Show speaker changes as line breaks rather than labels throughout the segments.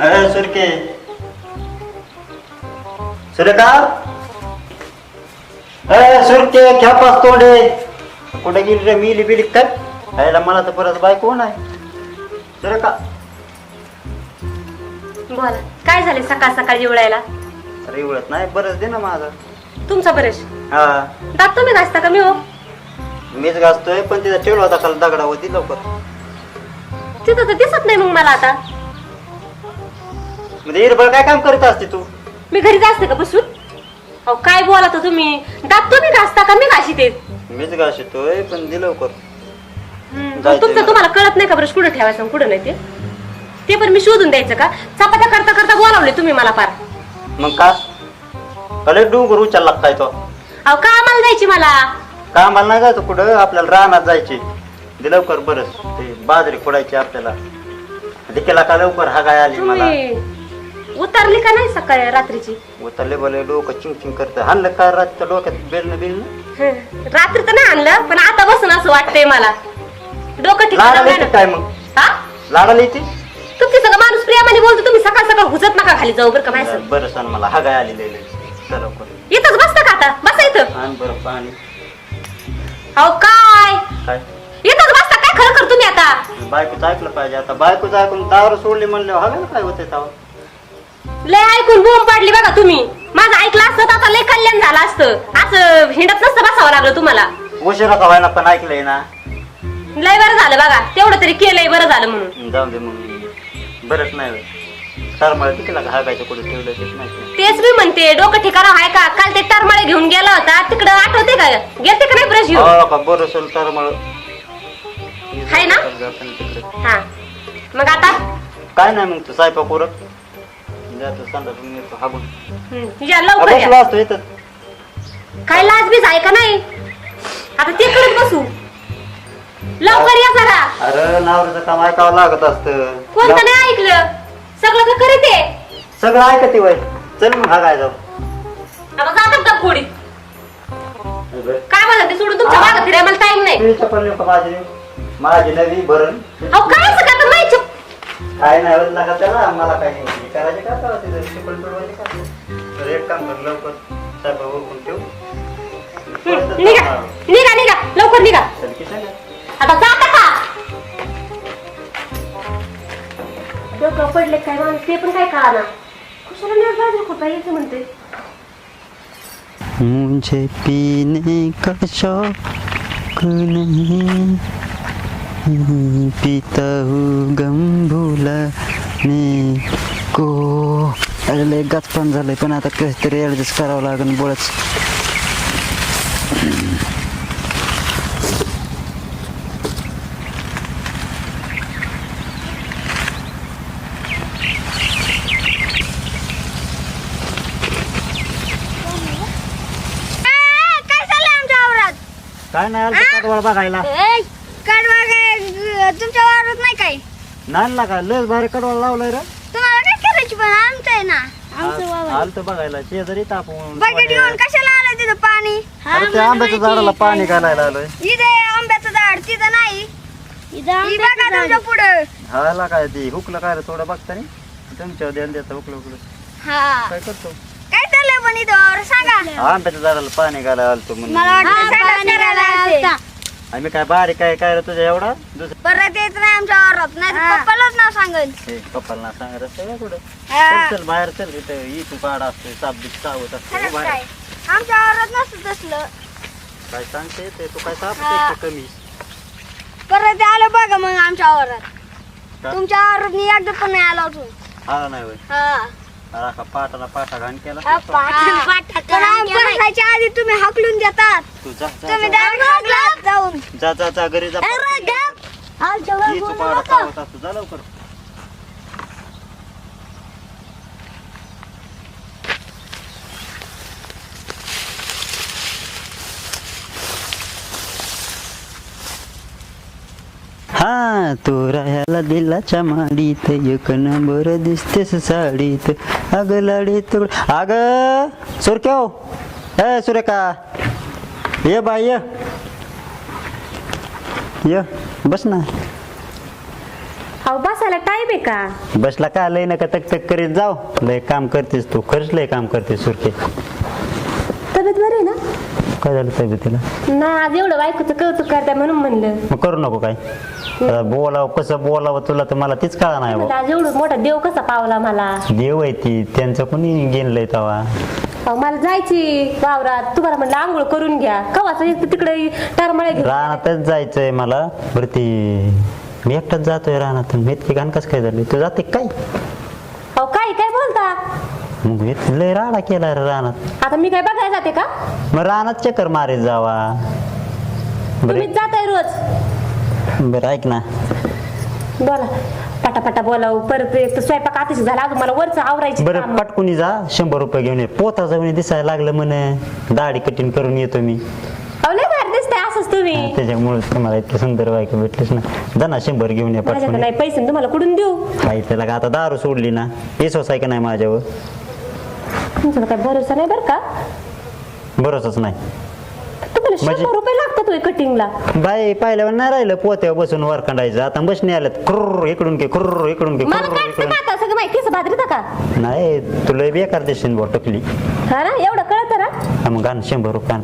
अरे सुरके. सुरेखा? अरे सुरके ख्यापास तोंडे. कुठे गेली रे मिली बिली काय? खायला मला तर परत बाय कोण आहे सुरेखा.
बोला काय झाले सकाळ सकाळी एवढ्याला
अरे एवढत नाही बरंच दे ना माझं.
तुमचा बरेश
हा.
दात तुम्ही घासता का मी हो?
मीच घासतोय पण तिचा ठेवला होता खाली दगडावरती लवकर.
तिथं तर दिसत नाही मग मला आता.
म्हणजे इरबळ काय काम करत असते तू?
मी घरी असते का बसून? अहो काय बोला तुम्ही? दात तुम्ही घासता का? मी घाशी ते
मीच घासतोय पण दे लवकर. जायचंय
तुमचं
मला.
तुम्हाला कळत नाही का ब्रश कुठं ठेवायचं आणि कुठं नाही ते? ते पण मी शोधून द्यायचं का? चपात्या करता करता बोलावले तुम्ही मला पार
मग का? कले डोंगर उचलला काय तो?
अहो का आम्हाला जायची मला.
कामाला नाही जायचं कुठं? आपल्याला रानात जायचे. दे लवकर बरं. ते बाजरी खोडायची आपल्याला. ते केला का लवकर? हागाय आली मला.
तुम्ही उतरली का नाही सकाळी रात्रीची?
उतरले बोले डोकं चिंग चिंग करत. हाणलं का रातच्या डोक्यात बेलनं बिलनं
हं, रात्री तर नाही आणलं पण आता बसून असं वाटतंय मला. डोकं
लाडाला
ठिकाण
येते काय मग?
हा?
लाडाला येते?
तुमची सगळं माणूस प्रियामाने बोलतो तुम्ही सकाळ सकाळ हुजत नका खाली जाऊ बरं का माहिती
बरं सण मला. हागाय आली लय. लय. चल लवकर.
इथंच बसता का आता? बसा इथं.
आण बरं पाणी.
अहो काय?
काय?
इथंच बसता काय खरं कर तुम्ही आता?
बायकोचं ऐकलं पाहिजे. आता बायकोचं ऐकून दारू सोडली म्हणल्यावर हवे काय होते तेव्हा
लय ऐकून बोंब पाडली बघा तुम्ही. माझं ऐकलं असतं तर आता लय कल्याण झालं असतं. असं हिंडत नसतं बसावं लागलं तुम्हाला.
उशिरा का व्हायना पण ऐकलंय ना.
लय बरं झालं बघा. तेवढं तरी केलंय बरं झालं म्हणून.
जाऊ दे मग. बरंच नाही होय. लागा हागायचं कुठे ठेवलं तेच माहिती
तेच मी म्हणते डोकं ठिकाणा आहे का? काल ते टरमाळे घेऊन गेला होता. तिकडं आठवते का? गेलते का नाही ब्रश घेऊन?
हो का बरं असेल टरमाळ.
हाय ना? हा. मग आता?
काय नाही मग तू सायपा उरक. जातो संडासून येतो हागून
हम्म, या लवकर
बसलो
या.
असतो इथं.
काय लाज बीज आहे का नाही? आता ते करत बसू. लवकर या जरा.
अरे नावरीचं काम ऐकावं लागत असतं.
कोणतं नाही ऐकलं? सगळं तर खरं ते
सगळं ऐकते वय चल मग हागाय जाऊ.
आता जातात का खोडी काय म्हणतात ते सोडून तुमच्या मागं मला टाइम नाही.
तुझी चप्पल नेऊ का माझी? माझी नवी भरण.
अहो काय असं करता? चुप.
काय नाही होत नका त्याला? मला काय नाही. करायचे का? तिथं चप्पल पिळवायचे का? तर एक काम कर लवकर सायपा उरकून ठेव.
निघा निघा निघा लवकर निघा.
चल की सांगा
आता जाता का डोकं पडले काय माणूस? ते पण काय कळाना. कुशाला नाही बाजू खोटा यायचं म्हणते.
मुझे पीने का शौक नहीं? पीता हूँ गम भुलाने। को अरे लय गाच पण झालंय पण आता कसं तरी ॲडजस्ट करावं लागेल बोळच
काय
नाही आलं काटवाळ बघायला.
कडवा काय तुमच्या वावरात नाही काय?
नाही का लस भारी कडवाळ लावलंय रे
तुम्हाला काय करायची पण आमचं आहे ना आमचं वावर
आलं तर बघायला शेजारी तापून
बकेट घेऊन कशाला आलं तिथं पाणी?
अरे त्या आंब्याच्या झाडाला पाणी घालायला आलोय.
इथे आंब्याचं झाड तिथं नाही. ही बघा तुमच्या पुढं.
हाला काय ती हुकलं काय रे थोडं बघता तुमच्या ध्यान देता हुकलं हुकलं.
हा.
काय करतो?
काय चाललंय पण इथं? वावर सांगा.
आंब्याच्या झाडाला पाणी घालायला आलतो म्हणून.
मला वाटतं संडास करायला आलते.
आम्ही काय बारीक काय काय रे तुझ्या एवढा? दुसरं
परत येत नाही आमच्या वावरात नाही तर पप्पालाच ना सांगन.
हे पप्पाला ना सांगत असतं का कुठं
हा.
चल चल बाहेर चल इथं. ई तू पाड असते साप बीप चावत असते
खरंच
बाहेर.
आमच्या वावरात नसतं तसलं.
काय सांगते ते? तू काय साप
हा.
कमी?
परत आलं बघा मग आमच्या वावरात
का?
तुमच्या वावरात मी एकदा पण नाही आलो अजून.
हा नाही होय.
हा.
पाटाला पाटा घाण केला.
बसायच्या आधी तुम्ही हाकलून देतात
तू जा जा,
तुम्ही
जा.
जाऊन
जा. जा जा घरी जा. पाडा जा लवकर हा तू राहायला दिलाच्या माडीत एक नंबर दिसतेस साडीत अग लाडीत अग! सुरक्याव ए सुरेखा. ये बाई ये. ये बस ना.
अहो बसायला टाइम आहे का?
बसला का? लय नका तक तक करीत जाऊ लय काम करतेस तू. खरंच लय काम करतेस सुरके
तब्येत बरी आहे ना
काय झालं तब्येतीला
ना आज एवढं बायकोचं कौतुक करताय म्हणून म्हणलं.
मग करू नको काय? आता बोलावं कसं बोलावं तुला तर मला तीच कळा नाही
म्हणलं
बुवा.
आज एवढं मोठा देव कसा पावला मला?
देव आहे ती त्यांचं कोणी गेलंय तवा.
अहो, मला जायची वावरात. तुम्हाला म्हणलं आंघोळ करून घ्या. कवाच तिकडे टरमळे घेऊन.
रानातच जायचंय मला. बरं ती मी एकटाच जातोय रानात मी इतकी घाण कसं काय झाली तू जाते काय
अहो काय काय बोलता
मग लय राडा केला रे रानात.
आता मी काय बघायला जाते का?
मग रानात चक्कर मारीत जावा.
तुम्ही
बरं
जाताय रोज?
बरं ऐक ना.
बोला. पटापटा बोलाव. परत एक तर स्वयंपाक आतिश झाला. अजून मला वरच आवरायची
बरं
कामं.
पटकुनी जा. शंभर रुपये घेऊन ये. पोता जाऊन दिसायला लागलं म्हणे. दाढी कटिंग करून येतो मी.
अहो लय भारी दिसतंय. असंच तुम्ही.
त्याच्यामुळे तुम्हाला इतकं सुंदर बायको भेटलीस ना. जा ना शंभर घेऊन ये
माझ्याकडे
पटकुनी.
नाही पैसे तुम्हाला कुठून देऊ?
काही त्याला का आता दारू सोडली ना. विश्वास आहे का नाही माझ्यावर?
तुमचा काय भरोसा नाही बरं का?
भरोसाच नाही.
तुम्हाला
म्हणजे-
शंभर रुपये लागतात होय कटिंगला
बाई पाहिल्यावर नाही राहिलं पोत्यावर बसून वर कंडायचं आता बसणे आल्यात कुर्र इकडून घे कुर्र इकडून
मला
कुर्र इकडून
का सगळं माहिती केस भादरीता का?
नाही तुला बेकार दिसेल बॉ टकली
हा ना? एवढं कळतं ना?
हा मग गाणं शंभर रुपये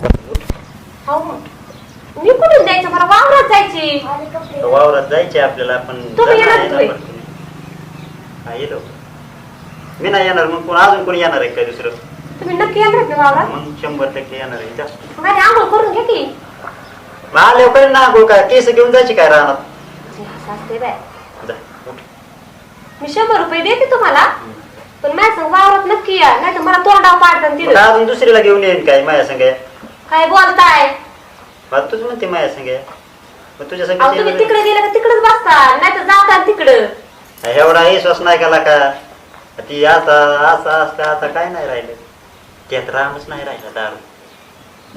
मी कुठून जायचं? मला वावरात जायची.
वावरात जायचे आपल्याला आपण
तुम्ही
जाणार
येणार
आहे ना
तुम्ही?
आपण. हा येतो. मी नाही येणार मग कोण अजून कोणी येणार आहे काय दुसरं?
तुम्ही नक्की येणार ना वावरात?
मग शंभर टक्के येणार आहे जास्त.
माझी आंघोळ करून घे की.
आले ना गो काय केस घेऊन जायची काय राहणार
असते बाय.
जा, उठ.
मी शंभर रुपये देते तुम्हाला पण माझ्या संग वावरात नक्की या नाही तर मला तोंडाव पाडतात
मग
तिथं.
अजून दुसरीला घेऊन येईन काय माझ्या संग?
काय बोलताय?
मग तूच म्हणते माझ्या संग. मग तुझ्या संग
अहो तुम्ही
येणार
तिकडे गेलं का तिकडेच बसता? नाही तर जाता तिकडं.
एवढा विश्वास नाही केला का? ती आता असं असतं आता काय नाही राहिलं. त्यात रामच नाही राहिला दारू.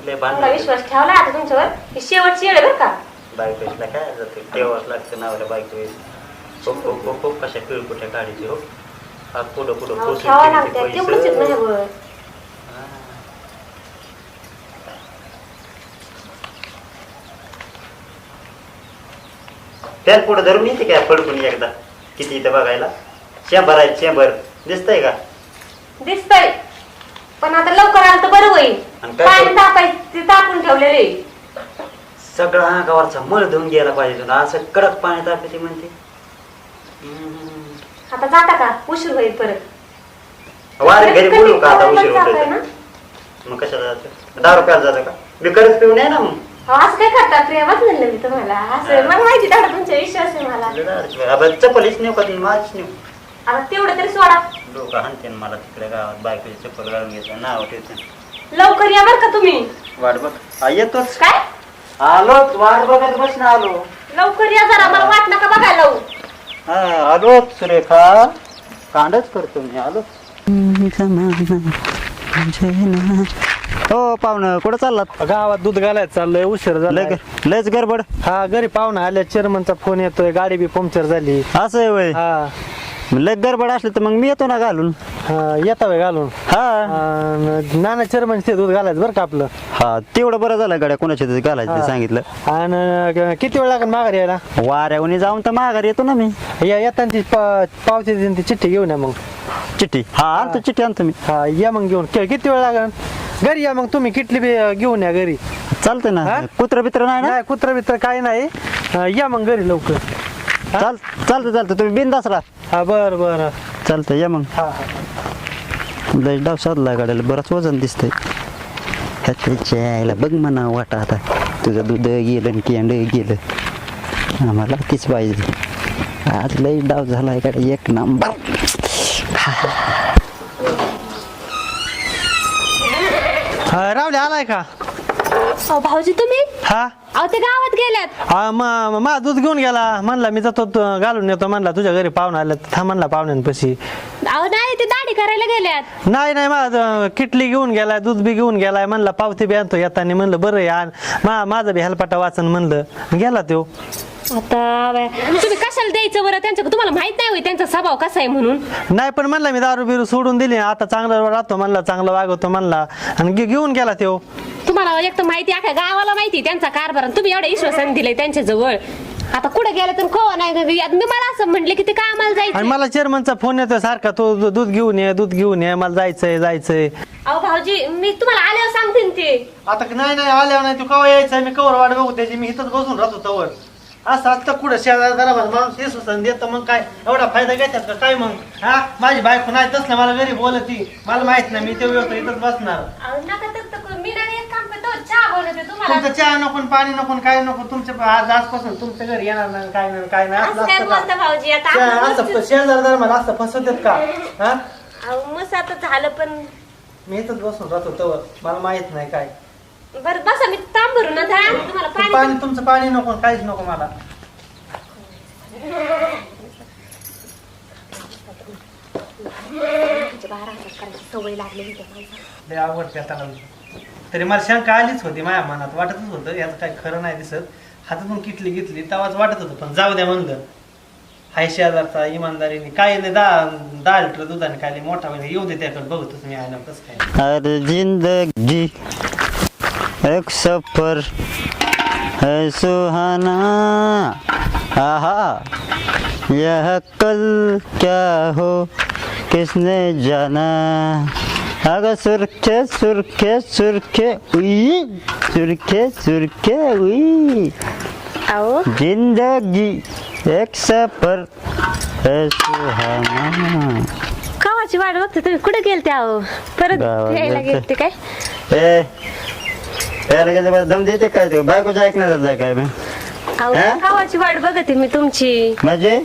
लय बांधला
विश्वास ठेवला आता तुमच्यावर? ही शेवटची आहे बरं का.
बायकोला काय जाते? ठेवाच लागतं नावाला बायको हो हो हो हो कशा किळकुट्या काढायची हो. हा पुढं पुढं
अहो,
पोचून
ठेवावं
ठेवते
लागतं तेवढंच येत
पैसे.
माझ्यावर
त्यात पुढे धरून येते काय फडकून एकदा? किती इथं बघायला? शंभर आहे शंभर. दिसतंय का?
दिसतंय. पण आता लवकर आलं तर बरं होईल.
आणि काय
पाणी
करू?
तापून ठेवलेले
सगळा अंगावरचा मळ धुवून गेला पाहिजे तुला. असं कडक पाणी तापते ती म्हणते. हम्म.
आता जाता का? उशीर होईल परत.
वारे घरी बोलू का आता उशीर होतोय? तर? मग कशाला जायचं दारू प्यायला जातं का? मी करत पिऊन आहे ना मग.
अहो, असं काय करता? प्रेमाच म्हणलं मी तुम्हाला. असं मला माहिती तेवढा तुमचा विश्वास आहे मला.
आता चप्पलीच नेऊ का माझीच नेऊ.
आता तेवढं तरी सोडा.
लोक हाणते मला तिकडे गावात. बायकोची चप्पल घालून घेते नाव ठेवते.
लवकर या बरं का तुम्ही.
वाट बघ. हा, येतोच.
काय?
आलोच वाट बघत बस ना आलो.
लवकर या जरा मला वाट नका बघायला लावू.
हा आलोच सुरेखा. कांडच करतो मी आलो. हो पाहुणं कुठं चाललात?
गावात दूध घालायचं चाललंय उशीर झाला
लय लयच गडबड.
हा घरी पाहुणा आल्या चेअरमनचा फोन येतोय गाडी बी पंक्चर झाली.
असं आहे वय.
हा.
लय गडबड असली तर मग मी येतो ना घालून.
हा, येता वेळ घालून?
हा.
अन नाना चेअरमन ते दूध घालायचं बरं का आपलं?
हा तेवढं बरं झालं गाड्या कोणाच्या तरी घालायचं ते. सांगितलं.
आणि किती वेळ लागेल माघारी यायला?
वाऱ्यावनी जाऊन तर माघारी येतो ना मी.
या येताना ती पा- पावती देईन ती चिठ्ठी घेऊन या मग.
चिठ्ठी? हा आणतो चिठ्ठी आणतो मी.
हा या मग घेऊन. कि- किती वेळ लागेल? घरी या मग तुम्ही किटली बी घेऊन या घरी.
चालतंय ना.
हा?
कुत्र बित्र नाही ना?
नाही कुत्र बित्र काही नाही. या मग घरी लवकर.
चाल चालतं चालतं. तुम्ही बिंदास राहा.
हा बर बर.
चालतं या मग.
हा हा.
लय डाव साधला गाड्याला. बरंच वजन दिसतंय. ह्याच्या यायला बघ म्हणा वाटा आता. तुझं दूध गेलं आणि केंड गेलं. आम्हाला तीच पाहिजे? आज लय डाव झाला गाड्या. एक नंबर.
हा रावले आलाय का?
अहो भाऊजी तुम्ही?
हा?
अहो ते गावात गेल्यात.
हा मा दूध घेऊन गेला. म्हणला मी जातो त- घालून येतो म्हणला तुझ्या घरी पाहुणा आलं थांब म्हणला पाहुण्यांपाशी
अहो नाही ते दाढी करायला गेल्यात.
नाही नाही माझं किटली घेऊन गेलाय दूध बी घेऊन गेलाय. म्हणला पावती बी आणतो येताना. म्हणलं बरं या. मा माझं बी हेलपाटा वाचन म्हणलं. गेला तो
आता बाय, तुम्ही कशाला द्यायचं बरं? त्यांच्या तुम्हाला माहीत नाही होय त्यांचा स्वभाव कसा आहे म्हणून.
नाही पण म्हणला मी दारू बिरू सोडून दिली. आता चांगलं राहतो म्हणला चांगलं वागवतो म्हणला. आणि घे- घेऊन गेला तो
तुम्हाला एक तर माहिती अख्या गावाला माहिती त्यांचा कारभार. आणि तुम्ही एवढ्या विश्वासाने दिले त्यांच्या जवळ. आता कुठे गेले तर कवा नाही. मी मला असं म्हटले की ते काय आम्हाला
आणि
जायचं
मला चेअरमनचा फोन येतो सारखा. तो दू- दूध घेऊन ये दूध घेऊन ये. मला जायचंय जायचंय.
अहो भाऊजी मी तुम्हाला आल्यावर सांगते ना ते.
आता नाही नाही आल्यावर नाही. तू कवा यायचा? मी कवर वाट बघू त्याची. मी इथंच बसून राहतो तवर. असं आता कुठं शेजार जरा माणूस हे सुसन देतं मग काय? एवढा फायदा घेतात का? काय मग? हा? माझी बायको नाही तसलं मला घरी बोलती. मला माहीत नाही मी ते येतो इथंच बसणार.
अहो, नका तर तर करू. मी नाही एक काम करतो चहा बनवते तुम्हाला.
तुमचं चहा नको पाणी नको काय नको. तुमच्या आज आजपासून तुमच्या घरी येणार नाही काय नाही काय नाही.
असं
असं
काय
असतं
बोलता
का?
भाऊजी? आता
शे-
आपलं
असं
गोष्टी-
शेजार जरा मला असं फसवतात का? हा?
अहो मस्त आता झालं पण
मी इथंच बसून राहतो तवर मला माहीत नाही काय.
बरं बसा मी तांब भरून ना झालं तुम्हाला पाणी
पाणी तुमचं पाणी नको काहीच नको मला.
तुमच्या बाहेर हातात करायची सवय लागलेली त्या माणसाला.
लय आवडते आता तरी मला शंका आलीच होती माझ्या मनात वाटतच होतं याचं काही खरं नाही दिसत. हातातून किटली घेतली तेव्हाच वाटत होतं पण जाऊ द्या म्हणलं. हाय शेजारचा इमानदारीने काय नाही दहा दहा लिटर दुधाने काय लय मोठा म्हणजे येऊ दे त्याकडे बघतोच मी ना कसं काय.
अरे जिंदगी. एक सफर है सुहाना। आहा यह कल क्या हो किसने जाना? अगर सुरखे सुरखे सुरखे उई सुरखे सुरखे उई।
अहो
जिंदगी एक सफर है सुहाना।
कावाची वाट बघते तुम्ही. कुठे गेलते अहो? परत यायला
गेलते.
गेलते काय?
ए यायला गेलं बरं दम देते काय ते? बायकोचं ऐकणार जाय काय
अहो
हा?
कावाची वाट बघते मी तुमची.
म्हणजे?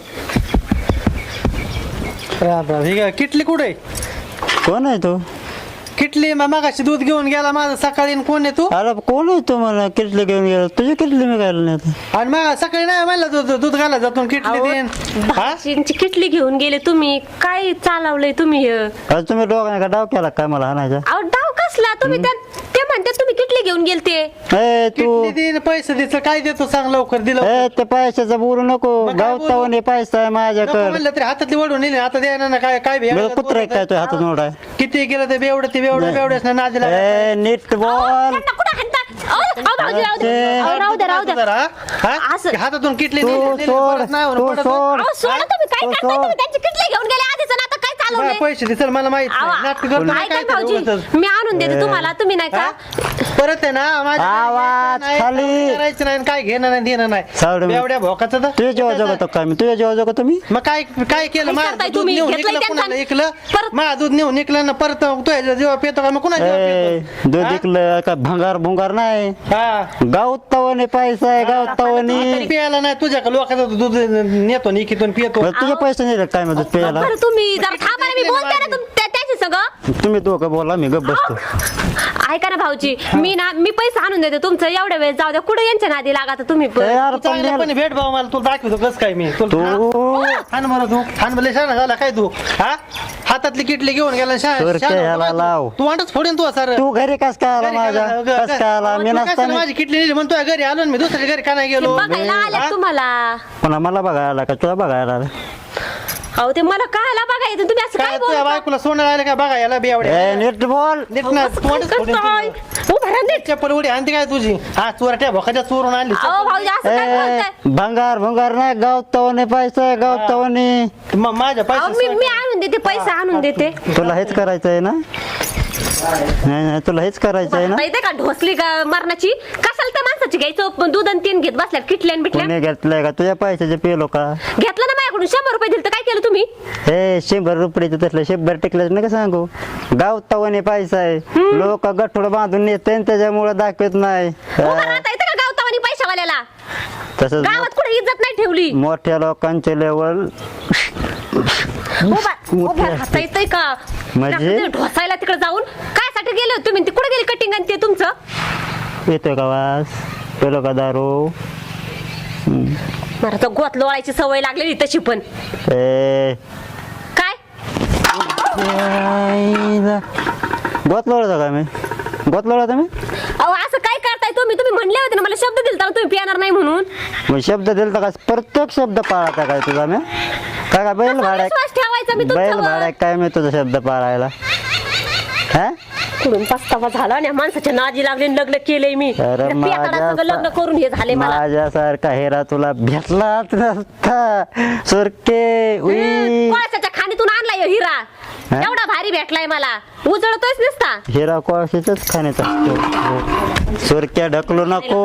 ही काय, किटली कुठे?
कोण आहे तू?
किटली मग मागाशी दूध घेऊन गेला माझं सकाळी आणि कोण आहे तू?
अरे कोण आहे तू मला किटली घेऊन गेला? तुझी किटली मी घालून नाही आता.
आणि मग सकाळी नाही म्हणलं दूध दूध घाला जातो किटली
अहो,
देईन. हा?
किटली घेऊन गेले तुम्ही. काय चालवलंय तुम्ही हे?
अरे तुम्ही दोघांना का डाव केला काय मला हाणायचा
अहो डाव कसला तुम्ही त्या ते म्हणते तुम्ही किटली घेऊन गेलते.
ए तू
पैसे देतो काय देतो सांग लवकर दिलं
ए ते पैशाचं बोलू नको.
मग काय
गावतावने पैसा आहे
नको
माझ्याकडे
म्हणलं तरी हातातली वडून नेली आता द्यायला ना काय काय बी
कुत्र आहे काय तो हातात मोडा?
किती गेलं ते बेवडं ते बेवडं बेवडच ना नादीला
ए नीट बोल.
त्यांना कुठं हाणता? अहो, अहो, भाऊजी, राहू द्या.
ते-
अहो, राहू द्या राहू द्या.
जरा, हा?
असं-
हातातून किटली
तू
नेली, नेली,
सोड,
परत नाही होणार,
तू
पडत
सोड.
अहो सोडा तुम्ही काय
तो
करताय
सोड.
तुम्ही त्यांची किटली घेऊन गेले आधीच चालवलंय
पैसे दे चल मला माहीत नाही. नाटकं
ऐका भाऊजी
उगाचच.
मी आणून देते तुम्हाला तुम्ही नाही? का
परत आहे ना माझ्या
आवाज
नाही,
खाली.
करायचं नाही काय घेणं नाही देणं नाही.
सावडे मग.
बेवड्या भोकाचं तर.
तुझ्या जेव्हा जगतो काय मी? तुझ्या जेव्हा जगतो मी?
मग काय काय केलं?
काय
माझं
करताय
दूध
तुम्ही?
नेऊन
घेतलंय त्यांचं
कुणाला इकलं?
परत-
माझं दूध नेऊन इकलं ना परत तुझ्या जेव्हा पेतो का? मग कुणा
ए दूध इकलं का भंगार भुंगार नाही?
हा.
गावतावने पैसा आहे गावतावने
प्यायला नाही तुझ्या लोकांचं दूध नेतो निकितून पितो
बरं, तुझे पैसे नाही रे काय मग दूध प्यायला?
बरं तुम्ही जरा थांबा ना, मी बोलते ना तुम- त्या- त्याची सगळं.
तुम्ही दोघं बोला मी गप बसतो.
ऐका ना भाऊजी मी ना मी पैसे आणून देते तुमचं एवढ्या वेळ जाऊ द्या. कुठे यांच्या नादी लागा आता तुम्ही पण.
पण
भेट भाऊ मला तुला दाखवतो कस काय मी.
तू
तुला बरं तू हान बरं शाणा झाला काय तू? हा? हातातली किटली घेऊन गेला शा-
तर
शाणा
ह्याला
होता काय
लाव.
तू? तू वाटच फोडीन तू सर.
तू घरी कस काय आला माझ्या? कस काय आला? मी नसताना
माझी किटली नेली? म्हणतो घरी आलो मी दुसऱ्या घरी का नाही गेलो
बघायला
हा?
तुम्हाला.
पुन्हा मला बघायला आला का? तुला बघायला आला?
अहो ते मला कळायला बघायचं तुम्ही असं
काय
काय
तुझ्या
बोलता?
बायकोला सोनं राहिलं काय बघा याला
ए नीट बोल.
नीट ना
असं
तू
काय
वाटच फोडीन
करताय?
तुला.
उभा राहा नीट.
चप्पल उडी आणते काय तुझी? हा चोरट्या भोकाच्या चोरून आणली
अहो भाऊजी असं काय
ए
बोलताय?
भंगार भंगार नाही गावतावने पैसा
म- माझ्या
अहो मी
पैसे
मी आणून देते पैसे आणून देते.
तुला हेच करायचं आहे ना? नाही नाही तुला हेच करायचं आहे ना
माहितीये का ढोसली का मरणाची? कशाला त्या माणसाची घ्यायचं? दूध आणि तीन घेत किटल्यान बिटल्यान
कोणी घेतलंय का? तुझ्या पैशाचे पेलो का?
घेतलं ना माझ्याकडून शंभर रुपये दिले तर काय केलं तुम्ही?
हे शंभर रुपयाचं तसलं शंभर टिकलं नका सांगू. गावतावने पैसा आहे. लोक गठोड बांधून नेते त्याच्यामुळे दाखवत नाही.
उभं
हा,
राहता येतं का गावतावानी पैशावाल्याला?
तसंच
गावात कुठे इज्जत नाही ठेवली.
मोठ्या लोकांचे लेवल
उभा उभा राहता येतंय का?
म्हणजे?
ढोसायला तिकडे जाऊन. काय साठी गेले होते तुम्ही ते कुठे गेले कटिंग आणि ते तुमचं?
येतोय का वास? पेलो का दारू?
मला तर गोत लोळायची सवय लागलेली तशी पण.
ए.
काय?
गोत लोळता का मी? गोत लोळता मी?
अहो असं काय करताय तुम्ही? तुम्ही म्हणले होते ना मला शब्द दिलता ना तुम्ही पिणार नाही म्हणून.
मग शब्द दिलता का? प्रत्येक शब्द पाळायचा काय तुझा मी? काय का बैल
विश्वास ठेवायचा मी
बैल
तुमच्यावर?
भाड्या काय मी तुझा शब्द पाळायला? हा?
पुढून पस्तावा झाला आणि माणसाच्या नादी लागले लग्न केलंय मी.
अरे
त्या पेताळासंग लग्न
माझ्या
करून हे झाले मला.
माझ्यासारखा हेरा तुला भेटलाच नसता. सुरके उई.
खाणीतून आणलाय ह्यो हिरा.
हा?
एवढा भारी भेटलाय मला. उजळतोयच नुसता.
हिरा कोळशाच्याच खाण्यात असतो. सुरक्या ढकलू नको.